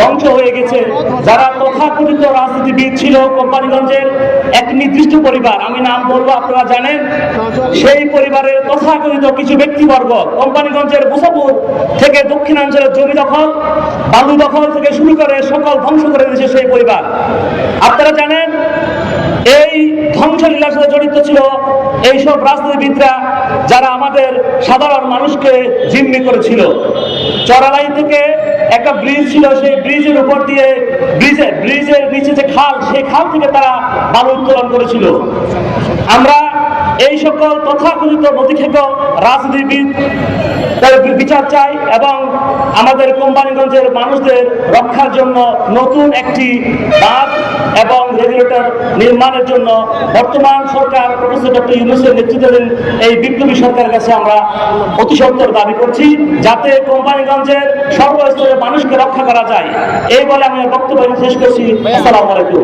ধ্বংস হয়ে গেছে। যারা তথাকথিত রাজনীতিবিদ ছিল কোম্পানিগঞ্জের এক নির্দিষ্ট পরিবার, আমি নাম বলব, আপনারা জানেন, সেই পরিবারের তথাকথিত কিছু ব্যক্তিবর্গ কোম্পানিগঞ্জের মুসাপুর থেকে দক্ষিণাঞ্চলের জমি দখল, বালু দখল থেকে শুরু করে সকল ধ্বংস করে দিয়েছে সেই পরিবার। আপনারা জানেন, এই ধ্বংসলীলার সাথে জড়িত ছিল এইসব রাজনীতিবিদরা যারা আমাদের সাধারণ মানুষকে জিম্মি করেছিল। চড়ালাই থেকে একটা ব্রিজ ছিল, সেই ব্রিজের উপর দিয়ে ব্রিজের ব্রিজের নিচে যে খাল, সেই খাল থেকে তারা বালু উত্তোলন করেছিল। আমরা এই সকল তথাকথিত নথিখেত রাজনীতিবিদ তার বিচার চাই এবং আমাদের কোম্পানিগঞ্জের মানুষদের রক্ষার জন্য নতুন একটি বাঁধ এবং রেগুলেটর নির্মাণের জন্য বর্তমান সরকার প্রফেসর ডক্টর ইউনুসের নেতৃত্বাধীন এই বিপ্লবী সরকারের কাছে আমরা অতি সত্তর দাবি করছি যাতে কোম্পানিগঞ্জের সর্বস্তরের মানুষকে রক্ষা করা যায়। এই বলে আমি বক্তব্য শেষ করছি। আসসালামু আলাইকুম।